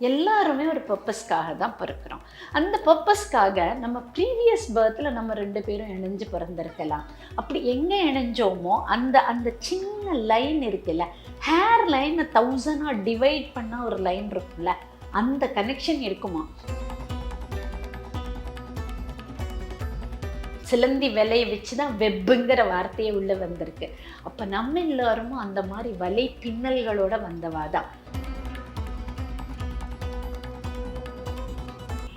எல்லாருமே ஒரு பர்பஸ்க்காக தான் பிறக்கிறோம். அந்த பர்பஸ்க்காக நம்ம ப்ரீவியஸ் பர்த்தில் நம்ம ரெண்டு பேரும் இணைஞ்சு பிறந்திருக்கலாம். அப்படி எங்கே இணைஞ்சோமோ அந்த அந்த சின்ன லைன் இருக்குல்ல ஹேர் லைனை தௌசண்டாக டிவைட் பண்ண ஒரு லைன் இருக்குல்ல அந்த கனெக்ஷன் இருக்குமா? சிலந்தி விலையை வச்சு தான் வெப்புங்கிற வார்த்தையே உள்ளே வந்திருக்கு. அப்போ நம்ம எல்லாரும் அந்த மாதிரி வலை பின்னல்களோட வந்தவா தான்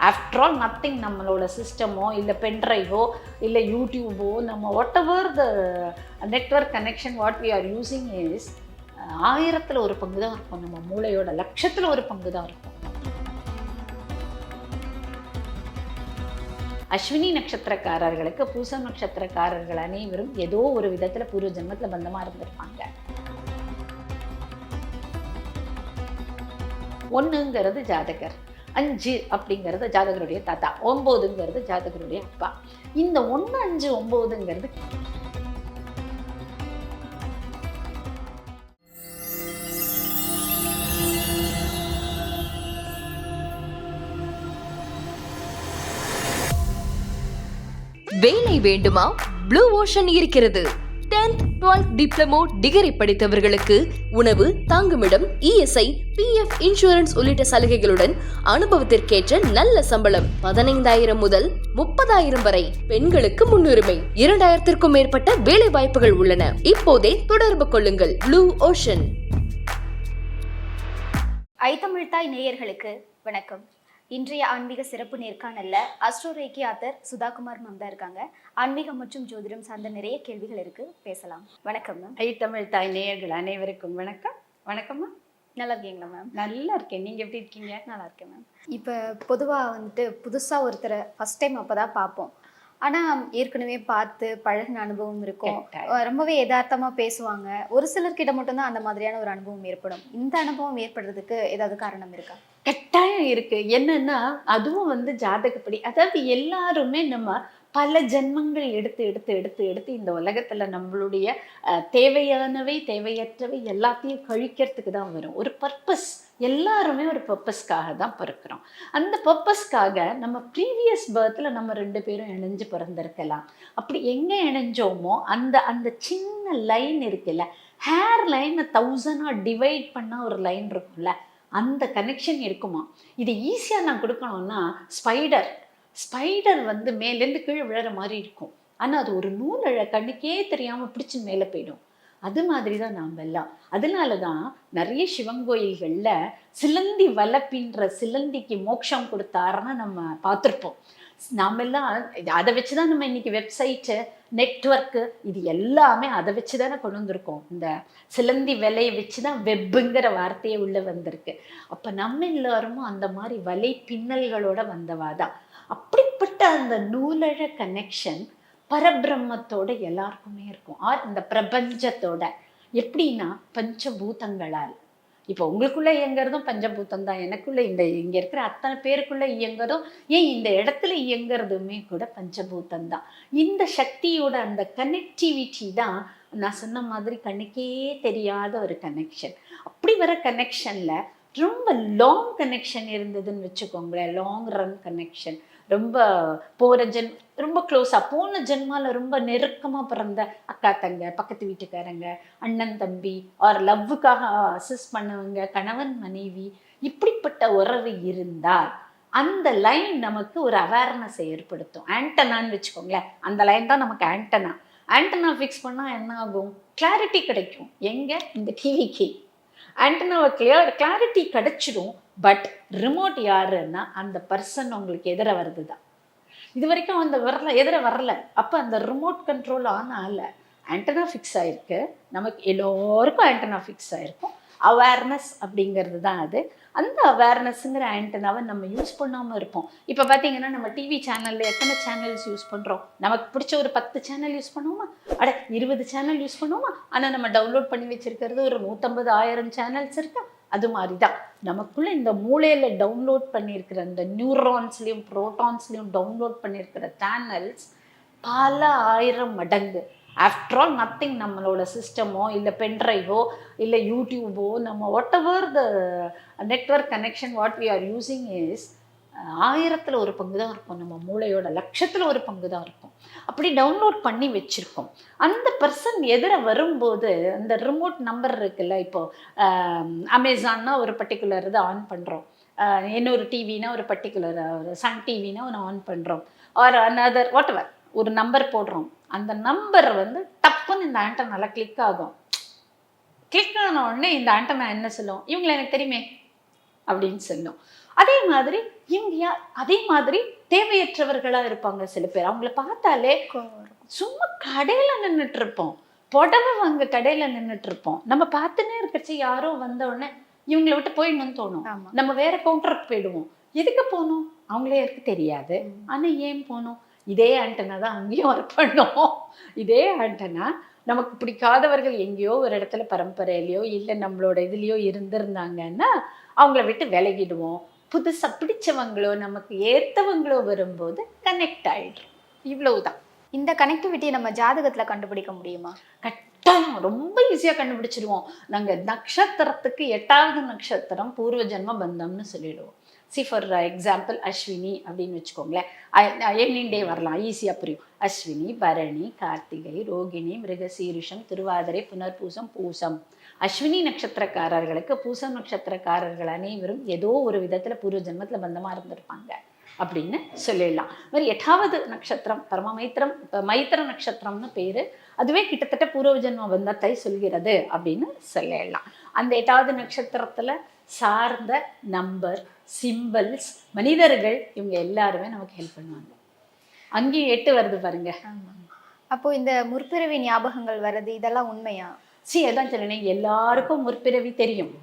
ஆஃப்டர் ஆல் நத்திங் நம்மளோட சிஸ்டமோ இல்லை பென்ட்ரைவோ இல்லை யூடியூபோ நம்ம whatever the network connection what we are using is ஆயிரத்தில் ஒரு பங்கு தான் இருக்கும். நம்ம மூளையோட லட்சத்தில் ஒரு பங்கு தான் இருக்கும். அஸ்வினி நட்சத்திரக்காரர்களுக்கு பூச நட்சத்திரக்காரர்கள் அனைவரும் ஏதோ ஒரு விதத்தில் பூர்வ ஜென்மத்தில் பந்தமாக இருந்திருப்பாங்க. ஒன்றுங்கிறது ஜாதகர். அஞ்சு அப்படிங்கிறது ஜாதகருடைய தாத்தா. ஒம்போதுங்கிறது ஜாதகருடைய அப்பா. இந்த ஒன்று அஞ்சு ஒம்போதுங்கிறது வேலை வேண்டுமா? ப்ளூ ஓஷன் இருக்கிறது. 10th 12th டிப்ளமோ டிகிரி படித்தவர்களுக்கு உணவு தங்குமிடம் இஎஸ்ஐ பிஎஃப் இன்சூரன்ஸ் உள்ளிட்ட சலுகைகளுடன் அனுபவத்திற்கேற்ற நல்ல சம்பளம். பதினைந்தாயிரம் முதல் முப்பதாயிரம் வரை பெண்களுக்கு முன்னுரிமை. இரண்டாயிரத்திற்கும் மேற்பட்ட வேலை வாய்ப்புகள் உள்ளன. இப்போதே தொடர்பு கொள்ளுங்கள். ப்ளூ ஓஷன் ஐத்தமிழ்தாய் நேயர்களுக்கு வணக்கம். இன்றைய ஆன்மீக சிறப்பு நேர்காணல்ல அஸ்ட்ரோரேக்கி ஆத்தர் சுதாகுமார் மேம் தான் இருக்காங்க. ஆன்மீகம் மற்றும் ஜோதிடம் சார்ந்த நிறைய கேள்விகள் இருக்கு. பேசலாம். வணக்கம் மேம் ஐ தமிழ் தாய் நேயர்கள் அனைவருக்கும் வணக்கம். வணக்கம்மா நல்லா இருக்கீங்களா மேம் நல்லா இருக்கேன். நீங்கள் எப்படி இருக்கீங்க? நல்லா இருக்கேன் மேம் இப்போ பொதுவாக வந்துட்டு புதுசாக ஒருத்தரை ஃபஸ்ட் டைம் அப்போ தான் பார்ப்போம். ஆனால் ஏற்கனவே பார்த்து பழகின அனுபவம் இருக்கும். ரொம்பவே யதார்த்தமாக பேசுவாங்க. ஒரு சிலர்கிட்ட மட்டும்தான் அந்த மாதிரியான ஒரு அனுபவம் ஏற்படும். இந்த அனுபவம் ஏற்படுறதுக்கு ஏதாவது காரணம் இருக்கா? கட்டாயம் இருக்கு. என்னன்னா அதுவும் வந்து ஜாதகப்படி. அதாவது எல்லாருமே நம்ம பல ஜென்மங்கள் எடுத்து எடுத்து எடுத்து எடுத்து இந்த உலகத்தில் நம்மளுடைய தேவையானவை தேவையற்றவை எல்லாத்தையும் கழிக்கிறதுக்கு தான் வரும். ஒரு பர்பஸ் எல்லாருமே ஒரு பர்பஸ்க்காக தான் பிறக்கிறோம். அந்த பர்பஸ்க்காக நம்ம ப்ரீவியஸ் பர்த்தில் நம்ம ரெண்டு பேரும் இணைஞ்சு பிறந்திருக்கலாம். அப்படி எங்கே இணைஞ்சோமோ அந்த அந்த சின்ன லைன் இருக்குல்ல ஹேர் லைனை தௌசண்டாக டிவைட் பண்ண ஒரு லைன் இருக்கும்ல அந்த கனெக்ஷன் இருக்குமா? இது ஈஸியாக நான் கொடுக்கணும்னா ஸ்பைடர் ஸ்பைடர் வந்து மேலேருந்து கீழே விழற மாதிரி இருக்கும். ஆனால் அது ஒரு நூலழை கண்ணுக்கே தெரியாமல் பிடிச்சி மேலே போயிடும். அது மாதிரி தான் நாம் எல்லாம். அதனால தான் நிறைய சிவன் கோயில்களில் சிலந்தி வளப்பின்ற சிலந்திக்கு மோட்சம் கொடுத்தாருன்னு நம்ம பார்த்துருப்போம். நாம் எல்லாம் அதை வச்சு தான் நம்ம இன்னைக்கு வெப்சைட்டு நெட்வொர்க்கு இது எல்லாமே அதை வச்சு தானே கொண்டு வந்திருக்கோம். இந்த சிலந்தி விலையை வச்சு தான் வெப்புங்கிற வார்த்தையே உள்ளே வந்திருக்கு. அப்போ நம்ம எல்லாருமும் அந்த மாதிரி வலை பின்னல்களோட வந்தவா தான் அப்படிப்பட்ட அந்த நூலழ கனெக்ஷன் பரபிரம்மத்தோட எல்லாருக்குமே இருக்கும். ஆர் இந்த பிரபஞ்சத்தோட. எப்படின்னா பஞ்சபூதங்களால். இப்போ உங்களுக்குள்ளே இயங்குறதும் பஞ்சபூதம் தான் எனக்குள்ளே இந்த இங்கே இருக்கிற அத்தனை பேருக்குள்ளே இயங்குறதும் ஏன் இந்த இடத்துல இயங்குறதுமே கூட பஞ்சபூதம் தான் இந்த சக்தியோட அந்த கனெக்டிவிட்டி தான் நான் சொன்ன மாதிரி கண்ணுக்கே தெரியாத ஒரு கனெக்ஷன் அப்படி வர கனெக்ஷனில் ரொம்ப லாங் கனெக்ஷன் இருந்ததுன்னு வச்சுக்கோங்களேன் லாங் ரன் கனெக்ஷன் ரொம்ப போகிற ஜென் ரொம்ப க்ளோஸாக போன ஜென்மால ரொம்ப நெருக்கமாக பிறந்த அக்கா தங்க பக்கத்து வீட்டுக்காரங்க அண்ணன் தம்பி ஆர் லவ்வுக்காக அசிஸ்ட் பண்ணவங்க கணவன் மனைவி இப்படிப்பட்ட உறவு இருந்தால் அந்த லைன் நமக்கு ஒரு அவேர்னஸ் ஏற்படுத்தும். ஆண்டனான்னு வச்சுக்கோங்களேன். அந்த லைன் தான் நமக்கு ஆண்டனா ஆண்டனா ஃபிக்ஸ் பண்ணால் என்ன ஆகும்? கிளாரிட்டி கிடைக்கும். எங்கே? இந்த டிவிக்கு ஆண்டனாவை கிளியர் கிளாரிட்டி கிடைச்சிடும் பட் ரிமோட் யாருன்னா அந்த பர்சன் உங்களுக்கு எதிர வருது தான் இது வரைக்கும் அந்த வரல எதிர வரல. அப்போ அந்த ரிமோட் கண்ட்ரோல் ஆன் ஆகல. ஆண்டனா ஃபிக்ஸ் ஆயிருக்கு. நமக்கு எல்லோருக்கும் ஆண்டனா ஃபிக்ஸ் ஆயிருக்கும். அவேர்னஸ் அப்படிங்கிறது தான் அது. அந்த அவேர்னஸ்ங்கிற ஆண்டனாவை நம்ம யூஸ் பண்ணாமல் இருப்போம். இப்போ பார்த்தீங்கன்னா நம்ம டிவி சேனலில் எத்தனை சேனல்ஸ் யூஸ் பண்ணுறோம் நமக்கு பிடிச்ச ஒரு பத்து சேனல் யூஸ் பண்ணுவோமா? அட இருபது சேனல் யூஸ் பண்ணுவோமா? ஆனால் நம்ம டவுன்லோட் பண்ணி வச்சிருக்கிறது ஒரு நூற்றம்பது ஆயிரம் சேனல்ஸ் இருக்கா? அது மாதிரி தான் நமக்குள்ள இந்த மூளையில் டவுன்லோட் பண்ணியிருக்கிற இந்த நியூரான்ஸ்லேயும் ப்ரோட்டான்ஸ்லேயும் டவுன்லோட் பண்ணியிருக்கிற சேனல்ஸ் பல ஆயிரம் மடங்கு. ஆஃப்டர் ஆல் நத்திங் நம்மளோட சிஸ்டமோ இல்லை பென்ட்ரைவோ இல்லை யூடியூபோ நம்ம whatever the network connection what we are using is ஆயிரத்தில் ஒரு பங்கு தான் இருக்கும். நம்ம மூளையோட லட்சத்தில் ஒரு பங்கு தான் இருக்கும். அப்படி டவுன்லோட் பண்ணி வச்சுருக்கோம். அந்த பர்சன் எதிர வரும்போது அந்த ரிமோட் நம்பர் இருக்குல்ல இப்போது அமேசான்னா ஒரு பர்டிகுலர் இதை ஆன் பண்ணுறோம் இன்னொரு டிவினா ஒரு பர்டிகுலர் சன் டிவினா ஒன்று ஆன் பண்ணுறோம் ஆர் அனதர் வாட் எவர் ஒரு நம்பர் போடுறோம். அந்த நம்பர் வந்து டப்புன்னு இந்த ஆண்டனால கிளிக் ஆகும். கிளிக் ஆன உடனே இந்த ஆண்டனா என்ன சொல்லும்? இவங்களை எனக்கு தெரியுமே அப்படின்னு சொல்லும் அதே மாதிரி இவங்க யா- அதே மாதிரி தேவையற்றவர்களாக இருப்பாங்க சில பேர். அவங்கள பார்த்தாலே சும்மா கடையில் நின்றுட்டு இருப்போம் புடவை வாங்க கடையில் நின்றுட்டு இருப்போம் நம்ம பார்த்துன்னே இருக்கச்சு யாரோ வந்த உடனே இவங்களை விட்டு போயிடணும்னு தோணும். நம்ம வேற கவுண்டருக்கு போயிடுவோம். எதுக்கு போகணும்? அவங்களே யாருக்கு தெரியாது. ஆனா ஏன் போகணும்? இதே ஆண்டனா தான் அங்கேயும் ஒர்க் பண்ணோம். இதே ஆண்டனா நமக்கு பிடிக்காதவர்கள் எங்கேயோ ஒரு இடத்துல பரம்பரையிலையோ இல்லை நம்மளோட இதுலேயோ இருந்திருந்தாங்கன்னா அவங்கள விட்டு விலகிடுவோம். புதுசா பிடிச்சவங்களோ நமக்கு ஏத்தவங்களோ வரும்போது கனெக்ட் ஆயிடுறோம். இவ்வளவுதான். இந்த கனெக்டிவிட்டியை நம்ம ஜாதகத்துல கண்டுபிடிக்க முடியுமா? கட்டாயம். ரொம்ப ஈஸியா கண்டுபிடிச்சிடுவோம். நாங்க நட்சத்திரத்துக்கு எட்டாவது நட்சத்திரம் பூர்வ ஜென்ம பந்தம்னு சொல்லிடுவோம். சி ஃபார் எக்ஸாம்பிள் அஸ்வினி அப்படின்னு வச்சுக்கோங்களேன். எண்ணிண்டே வரலாம். ஈஸியா புரியும். அஸ்வினி பரணி கார்த்திகை ரோகிணி மிருகசீரிஷம் திருவாதிரை புனர்பூசம் பூசம் அஸ்வினி நட்சத்திரக்காரர்களுக்கு பூசம் நட்சத்திரக்காரர்கள் அனைவரும் ஏதோ ஒரு விதத்தில் பூர்வ ஜென்மத்தில் பந்தமா இருந்திருப்பாங்க அப்படின்னு சொல்லிடலாம். மாதிரி எட்டாவது நட்சத்திரம் பரம மைத்திரம் இப்ப மைத்திர நட்சத்திரம்னு பேரு. அதுவே கிட்டத்தட்ட பூர்வ ஜென்ம பந்தத்தை சொல்கிறது அப்படின்னு சொல்லிடலாம். அந்த எட்டாவது நட்சத்திரத்தில் சார்ந்த நம்பர் சிம்பிள்ஸ் மனிதர்கள் இவங்க எல்லாருமே நமக்கு ஹெல்ப் பண்ணுவாங்க. அங்கேயும் எட்டு வருது பாருங்க. அப்போ இந்த முற்பிறவி ஞாபகங்கள் வர்றது இதெல்லாம் உண்மையா? சி அதான் சொன்னேன் எல்லாருக்கும் முற்பிறவி தெரியும்.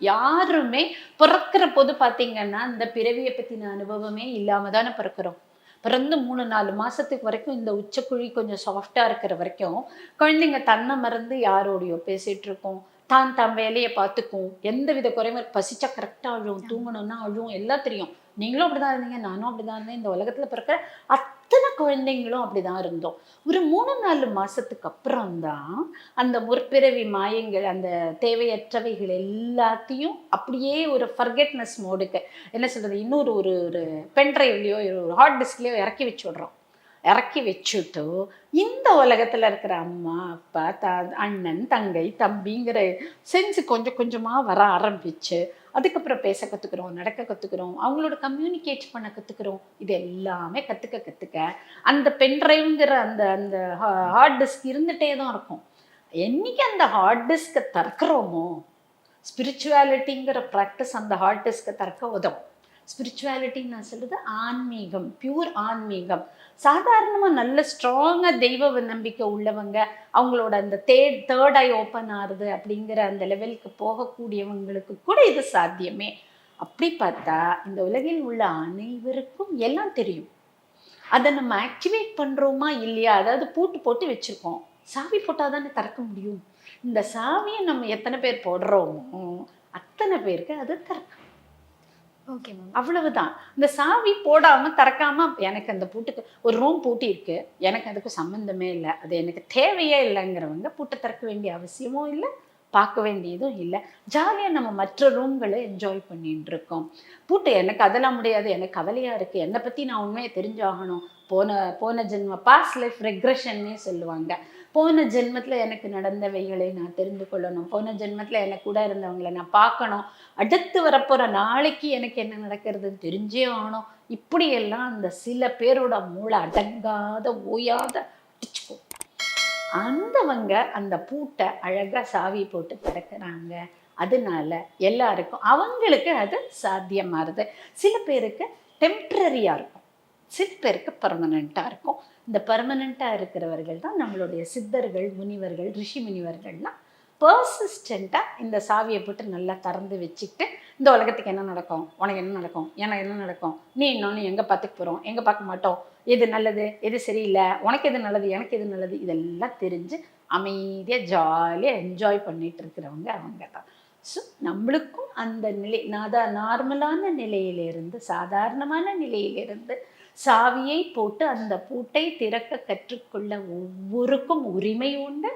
யாருமே பிறக்கிற போது பார்த்தீங்கன்னா இந்த பிறவியை பற்றின அனுபவமே இல்லாம தானே பிறக்கிறோம். பிறந்து மூணு நாலு மாசத்துக்கு வரைக்கும் இந்த உச்சக்குழி கொஞ்சம் சாஃப்டா இருக்கிற வரைக்கும் குழந்தைங்க தன்னை மறந்து யாரோடையோ பேசிட்டு இருக்கும். தான் தன் வேலையை பார்த்துக்கும். எந்த வித குறையும் பசிச்சா கரெக்டாக அழுவும் தூங்கணும்னா அழுவும் எல்லாம் தெரியும். நீங்களும் அப்படிதான் இருந்தீங்க நானும் அப்படிதான் இருந்தேன். இந்த உலகத்துல பிறக்கிற அத்தனை குழந்தைங்களும் அப்படிதான் இருந்தோம். ஒரு மூணு நாலு மாசத்துக்கு அப்புறம் தான் அந்த முற்பிறவி மாயங்கள் அந்த தேவையற்றவைகள் எல்லாத்தையும் அப்படியே ஒரு ஃபர்கெட்னஸ் மோடுக்கு என்ன சொல்றது இன்னொரு ஒரு ஒரு பென்ட்ரைவ்லையோ ஒரு ஹார்ட் டிஸ்க்லையோ இறக்கி வச்சு விடுறோம் இறக்கி வச்சுட்டு இந்த உலகத்தில் இருக்கிற அம்மா அப்பா தா அண்ணன் தங்கை தம்பிங்கிற செஞ்சு கொஞ்சம் கொஞ்சமாக வர ஆரம்பிச்சு அதுக்கப்புறம் பேச கற்றுக்குறோம் நடக்க கற்றுக்குறோம் அவங்களோட கம்யூனிகேட் பண்ண கற்றுக்குறோம் இது எல்லாமே கற்றுக்க கற்றுக்க அந்த பென்ட்ரைவ்ங்கிற அந்த அந்த ஹார்ட் டிஸ்க் இருந்துகிட்டே தான் இருக்கும். என்னைக்கு அந்த ஹார்ட் டிஸ்கை திறக்கிறோமோ ஸ்பிரிச்சுவாலிட்டிங்கிற ப்ராக்டிஸ் அந்த ஹார்ட் டிஸ்கை திறக்க உதவும். ஸ்பிரிச்சுவாலிட்டின்னு நான் சொல்கிறது ஆன்மீகம் பியூர் ஆன்மீகம். சாதாரணமாக நல்ல ஸ்ட்ராங்காக தெய்வ நம்பிக்கை உள்ளவங்க அவங்களோட அந்த தே தேர்ட் ஐ ஓப்பன் ஆகுது அப்படிங்கிற அந்த லெவலுக்கு போகக்கூடியவங்களுக்கு கூட இது சாத்தியமே. அப்படி பார்த்தா இந்த உலகில் உள்ள அனைவருக்கும் எல்லாம் தெரியும். அதை நம்ம ஆக்டிவேட் பண்ணுறோமா இல்லையா? அதாவது பூட்டு போட்டு வச்சுருக்கோம். சாவி போட்டால் தானே திறக்க முடியும். இந்த சாவியை நம்ம எத்தனை பேர் போடுறோமோ அத்தனை பேருக்கு அது திறக்கும். ஓகே மேம் அவ்வளவுதான். இந்த சாவி போடாம திறக்காம எனக்கு அந்த பூட்டுக்கு ஒரு ரூம் பூட்டி இருக்கு. எனக்கு அதுக்கு சம்மந்தமே இல்லை. அது எனக்கு தேவையே இல்லைங்கிறவங்க பூட்டை திறக்க வேண்டிய அவசியமும் இல்லை பார்க்க வேண்டியதும் இல்லை. ஜாலியாக நம்ம மற்ற ரூம்களை என்ஜாய் பண்ணிட்டு இருக்கோம். பூட்டு எனக்கு அதெல்லாம் முடியாது எனக்கு கவலையாக இருக்குது என்னை பற்றி நான் உண்மையை தெரிஞ்சாகணும். போன போன ஜென்ம பாஸ்ட் லைஃப் ரெக்ரெஷன்னே சொல்லுவாங்க. போன ஜென்மத்தில் எனக்கு நடந்தவைகளை நான் தெரிந்து கொள்ளணும். போன ஜென்மத்தில் எனக்கு கூட இருந்தவங்களை நான் பார்க்கணும். அடுத்து வரப்போகிற நாளைக்கு எனக்கு என்ன நடக்கிறதுன்னு தெரிஞ்சே ஆகணும். இப்படியெல்லாம் அந்த சில பேரோட மூளை அடங்காத ஓயாத அடிச்சுக்கும் அந்தவங்க அந்த பூட்டை அழகாக சாவி போட்டு திறக்கிறாங்க அதனால எல்லாருக்கும் அவங்களுக்கு அது சாத்தியமாறுது. சில பேருக்கு டெம்ப்ரரியாக இருக்கும். சில பேருக்கு பர்மனண்ட்டாக இருக்கும். இந்த பர்மனண்ட்டாக இருக்கிறவர்கள் தான் நம்மளுடைய சித்தர்கள் முனிவர்கள் ரிஷி முனிவர்கள்லாம் பர்சிஸ்டண்ட்டாக இந்த சாவியை போட்டு நல்லா திறந்து வச்சுக்கிட்டு இந்த உலகத்துக்கு என்ன நடக்கும்? உனக்கு என்ன நடக்கும்? எனக்கு என்ன நடக்கும்? நீ இன்னொன்று எங்கே பார்த்துக்க போகிறோம் எங்கே பார்க்க மாட்டோம்? எது நல்லது? எது சரியில்லை? உனக்கு எது நல்லது? எனக்கு எது நல்லது? இதெல்லாம் தெரிஞ்சு அமைதியாக ஜாலியாக என்ஜாய் பண்ணிகிட்டு இருக்கிறவங்க அவங்க தான். ஸோ நம்மளுக்கும் அந்த நிலை நாதா நார்மலான நிலையிலிருந்து சாதாரணமான நிலையிலிருந்து சாவியை போட்டு அந்த பூட்டை திறக்க கற்றுக்கொள்ள ஒவ்வொருக்கும் உரிமை உண்டு.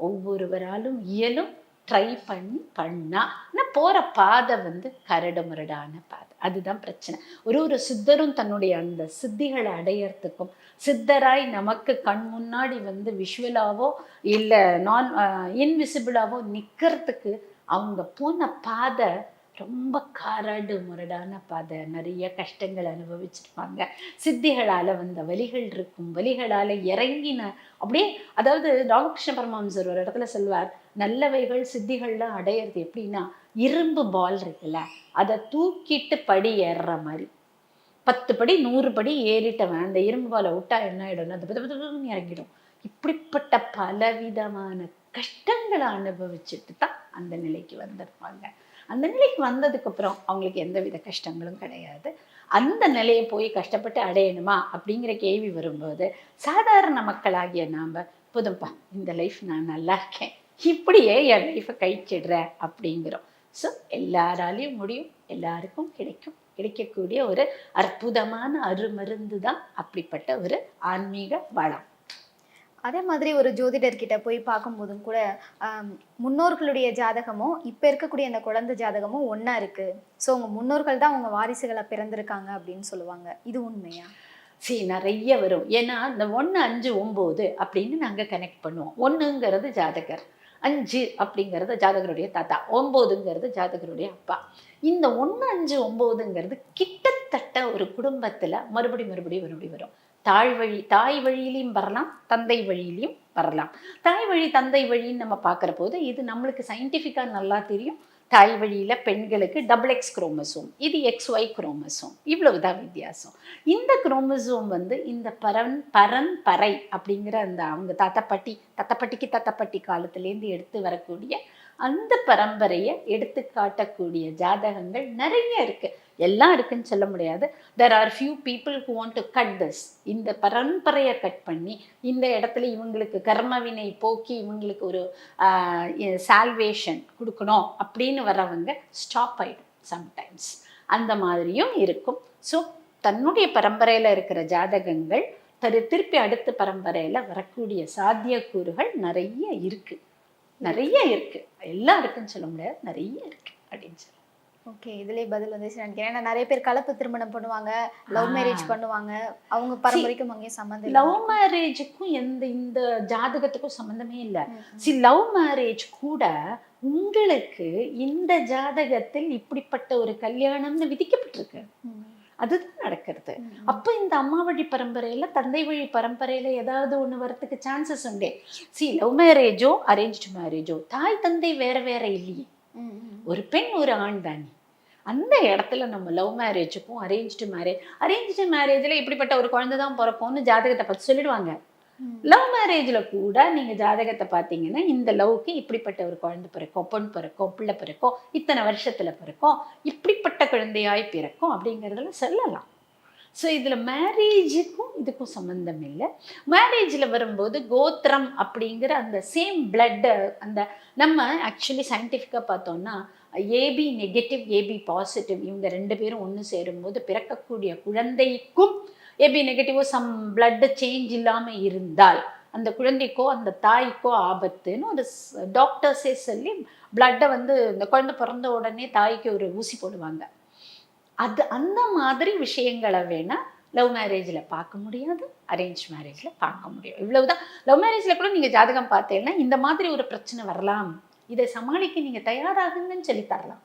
ஒவ்வொருவராலும் இயலும். ட்ரை பண்ணி பண்ணா. ஆனால் போகிற பாதை வந்து கரடு முரடான பாதை. அதுதான் பிரச்சனை. ஒரு ஒரு சித்தரும் தன்னுடைய அந்த சித்திகளை அடையறதுக்கும் சித்தராய் நமக்கு கண் முன்னாடி வந்து விஷுவலாவோ இல்லை நான் இன்விசிபிளாவோ uh, நிற்கிறதுக்கு அவங்க போன பாதை ரொம்ப கரடு முரடான பாதை. நிறைய கஷ்டங்கள் அனுபவிச்சிருப்பாங்க. சித்திகளால் வந்த வலிகள் இருக்கும். வலிகளால் இறங்கின அப்படியே அதாவது ராமகிருஷ்ண பரமஹம்சர் ஒரு இடத்துல சொல்வார் நல்லவைகள் சித்திகள்லாம் அடையிறது எப்படின்னா இரும்பு பால் இருக்குல்ல அதை தூக்கிட்டு படி ஏறுற மாதிரி. பத்து படி நூறு படி ஏறிட்டவன் அந்த இரும்பு பாலை விட்டா என்ன ஆகிடும் அது பத்து பத்து இறங்கிடும். இப்படிப்பட்ட பலவிதமான கஷ்டங்களை அனுபவிச்சுட்டு தான் அந்த நிலைக்கு வந்திருப்பாங்க. அந்த நிலைக்கு வந்ததுக்கப்புறம் அவங்களுக்கு எந்த வித கஷ்டங்களும் கிடையாது. அந்த நிலையை போய் கஷ்டப்பட்டு அடையணுமா அப்படிங்கிற கேள்வி வரும்போது சாதாரண மக்களாகிய நாம் புதுப்பா இந்த லைஃப் நான் நல்லா இருக்கேன். இப்படியே என் லைஃப்பை கழிச்சிடுறேன் அப்படிங்கிறோம். ஸோ எல்லாராலையும் முடியும். எல்லாருக்கும் கிடைக்கும். கிடைக்கக்கூடிய ஒரு அற்புதமான அருமருந்து தான் அப்படிப்பட்ட ஒரு ஆன்மீக வளம். அதே மாதிரி ஒரு ஜோதிடர்கிட்ட போய் பார்க்கும்போதும் கூட முன்னோர்களுடைய ஜாதகமும் இப்போ இருக்கக்கூடிய அந்த குழந்தை ஜாதகமும் ஒன்றா இருக்குது ஸோ உங்கள் முன்னோர்கள் தான் உங்கள் வாரிசுகளை பிறந்திருக்காங்க அப்படின்னு சொல்லுவாங்க. இது உண்மையா? சரி நிறைய வரும். ஏன்னா இந்த ஒன்று அஞ்சு ஒம்பது அப்படின்னு நாங்கள் கனெக்ட் பண்ணுவோம். ஒன்றுங்கிறது ஜாதகர் அஞ்சு அப்படிங்கிறது ஜாதகருடைய தாத்தா ஒம்போதுங்கிறது ஜாதகருடைய அப்பா. இந்த ஒன்று அஞ்சு ஒம்போதுங்கிறது கிட்டத்தட்ட ஒரு குடும்பத்தில் மறுபடி மறுபடி மறுபடி வரும். தாய் வழி தாய் வழியிலையும் வரலாம் தந்தை வழியிலையும் வரலாம். தாய் வழி தந்தை வழின்னு நம்ம பார்க்குற போது இது நம்மளுக்கு சயின்டிஃபிக்காக நல்லா தெரியும். தாய் வழியில் பெண்களுக்கு டபுள் எக்ஸ் குரோமசோம் இது எக்ஸ் ஒய் குரோமசோம் இவ்வளவுதான் வித்தியாசம். இந்த குரோமசோம் வந்து இந்த பரன் பரன் பறை அப்படிங்கிற அந்த அவங்க தாத்தா பாட்டி தத்தப்பட்டி பாட்டிக்கு காலத்துலேருந்து எடுத்து வரக்கூடிய அந்த பரம்பரையை எடுத்து காட்டக்கூடிய ஜாதகங்கள் நிறைய இருக்குது எல்லாம் இருக்குன்னு சொல்ல முடியாது. There are few people who want to cut this இந்த பரம்பரையை கட் பண்ணி இந்த இடத்துல இவங்களுக்கு கர்மவினை போக்கி இவங்களுக்கு ஒரு சால்வேஷன் கொடுக்கணும் அப்படின்னு வரவங்க ஸ்டாப் ஆகிடும் சம்டைம்ஸ் அந்த மாதிரியும் இருக்கும். ஸோ தன்னுடைய பரம்பரையில் இருக்கிற ஜாதகங்கள் தரு திருப்பி அடுத்த பரம்பரையில் வரக்கூடிய சாத்தியக்கூறுகள் நிறைய இருக்குது நிறைய இருக்குது எல்லாம் இருக்குன்னு சொல்ல முடியாது. நிறைய இருக்குது அப்படின்னு சொல்லி ஓகே இதுலயே பதில் வந்துச்சு நினைக்கிறேன் ஏன்னா நிறைய பேர் கலப்பு திருமணம் பண்ணுவாங்க லவ். மேரேஜ் பண்ணுவாங்க அவங்க பரம்பரைக்கும் அங்கேயும் சம்மந்தம் லவ் மேரேஜுக்கும் எந்த இந்த ஜாதகத்துக்கும் சம்மந்தமே இல்லை. சி லவ் மேரேஜ் கூட உங்களுக்கு இந்த ஜாதகத்தில் இப்படிப்பட்ட ஒரு கல்யாணம்னு விதிக்கப்பட்டிருக்கு. அதுதான் நடக்கிறது. அப்ப இந்த அம்மா வழி பரம்பரையில தந்தை வழி பரம்பரையில ஏதாவது ஒண்ணு வரதுக்கு சான்சஸ் உண்டே சி லவ் மேரேஜோ அரேஞ்ச்டு மேரேஜோ தாய் தந்தை வேற வேற இல்லையே. ஒரு பெண் ஒரு ஆண் தானே. அந்த இடத்துல நம்ம லவ் மேரேஜுக்கும் அரேஞ்சு மேரேஜ் அரேஞ்சு மேரேஜில் இப்படிப்பட்ட ஒரு குழந்தை தான் பிறக்கும்னு ஜாதகத்தை பார்த்து சொல்லிடுவாங்க. லவ் மேரேஜில் கூட நீங்கள் ஜாதகத்தை பார்த்தீங்கன்னா இந்த லவ்க்கு இப்படிப்பட்ட ஒரு குழந்தை பிறக்கும் பொன் பிறக்கும் பிள்ளை பிறக்கும் இத்தனை வருஷத்தில் பிறக்கும் இப்படிப்பட்ட குழந்தையாய் பிறக்கும் அப்படிங்கிறதுல சொல்லலாம். ஸோ இதில் மேரேஜுக்கும் இதுக்கும் சம்மந்தம் இல்லை. மேரேஜில் வரும்போது கோத்திரம் அப்படிங்கிற அந்த சேம் பிளட்டு அந்த நம்ம ஆக்சுவலி சயின்டிஃபிக்காக பார்த்தோம்னா ஏபி நெகட்டிவ் ஏபி பாசிட்டிவ் இவங்க ரெண்டு பேரும் ஒன்று சேரும்போது பிறக்கக்கூடிய குழந்தைக்கும் ஏபி நெகட்டிவோ சம் பிளட்டு சேஞ்ச் இல்லாமல் இருந்தால் அந்த குழந்தைக்கோ அந்த தாய்க்கோ ஆபத்துன்னு ஒரு டாக்டர்ஸே சொல்லி பிளட்டை வந்து இந்த குழந்தை பிறந்த உடனே தாய்க்கு ஒரு ஊசி போடுவாங்க. அது அந்த மாதிரி விஷயங்களை வேணால் லவ் மேரேஜில் பார்க்க முடியாது அரேஞ்ச் மேரேஜில் பார்க்க முடியும். இவ்வளவுதான். லவ் மேரேஜில் கூட நீங்கள் ஜாதகம் பார்த்தீங்கன்னா இந்த மாதிரி ஒரு பிரச்சனை வரலாம். இதை சமாளிக்க நீங்கள் தயாராகுங்கன்னு சொல்லி தரலாம்.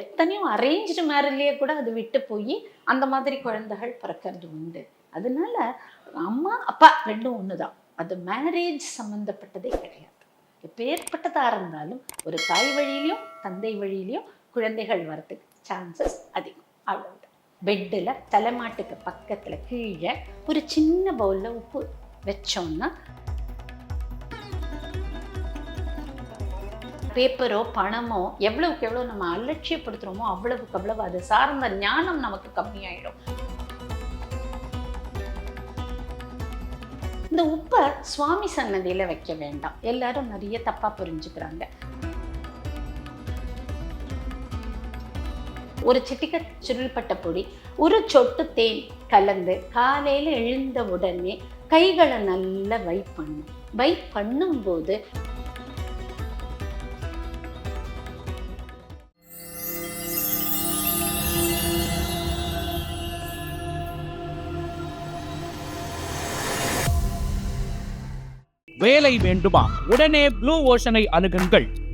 எத்தனையோ அரேஞ்சு மேரேஜ்லேயே கூட அது விட்டு போய் அந்த மாதிரி குழந்தைகள் பிறக்கிறது உண்டு. அதனால அம்மா அப்பா ரெண்டும் ஒன்று தான் அது மேரேஜ் சம்மந்தப்பட்டதே கிடையாது. எப்பேற்பட்டதாக இருந்தாலும் ஒரு தாய் வழியிலையும் தந்தை வழியிலையும் குழந்தைகள் வரத்துக்கு சான்சஸ் அதிகம். அவ்வளோதான் பெட்டில் தலைமாட்டுக்கு பக்கத்தில் கீழே ஒரு சின்ன பவுலில் உப்பு வச்சோம்னா பேப்பரோ பணமோ எவ்வளவுக்கு எவ்வளோ நம்ம அலட்சியப்படுத்துகிறோமோ அவ்வளவுக்கு அவ்வளவு அது சார்ந்த ஞானம் நமக்கு கம்மியாயிடும். இந்த உப்பை சுவாமி சன்னதியில் வைக்க வேண்டாம். எல்லாரும் நிறைய தப்பாக புரிஞ்சுக்கிறாங்க. ஒரு சிட்டிக்க சுருள்பட்ட பொடி ஒரு சொட்டு தேன் கலந்து காலையில் எழுந்த உடனே கைகளை நல்லா வைப் பண்ணும் வைப் பண்ணும்போது வேலை வேண்டுமா? உடனே ப்ளூ ஓஷனை அணுகுங்கள்.